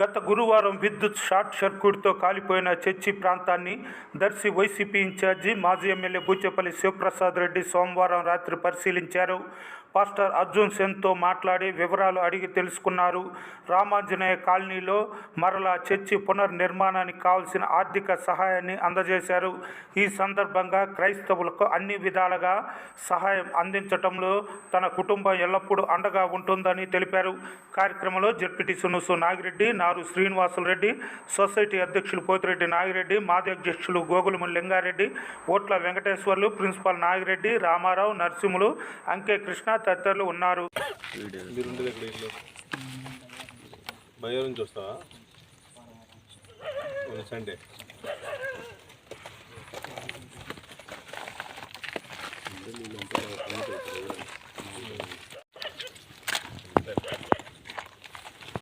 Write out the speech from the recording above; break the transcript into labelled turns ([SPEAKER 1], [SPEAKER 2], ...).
[SPEAKER 1] గత గురువారం విద్యుత్ షార్ట్ సర్క్యూట్తో కాలిపోయిన చర్చి ప్రాంతాన్ని దర్శి వైసీపీ ఇన్ఛార్జి మాజీ ఎమ్మెల్యే బూచేపల్లి శివప్రసాద్ రెడ్డి సోమవారం రాత్రి పరిశీలించారు. పాస్టర్ అర్జున్ సెన్తో మాట్లాడి వివరాలు అడిగి తెలుసుకున్నారు. రామాంజనేయ కాలనీలో మరలా చర్చి పునర్నిర్మాణానికి కావాల్సిన ఆర్థిక సహాయాన్ని అందజేశారు. ఈ సందర్భంగా క్రైస్తవులకు అన్ని విధాలుగా సహాయం అందించటంలో తన కుటుంబం ఎల్లప్పుడూ అండగా ఉంటుందని తెలిపారు. కార్యక్రమంలో జడ్పీటీ సునుసు నాగిరెడ్డి నారు శ్రీనివాసులరెడ్డి సొసైటీ అధ్యక్షులు పోతిరెడ్డి నాగిరెడ్డి మాజీ అధ్యక్షులు గోగులమని లింగారెడ్డి ఓట్ల వెంకటేశ్వర్లు ప్రిన్సిపాల్ నాగిరెడ్డి రామారావు నరసింహులు అంకే కృష్ణ తదితరులు ఉన్నారు.
[SPEAKER 2] సండే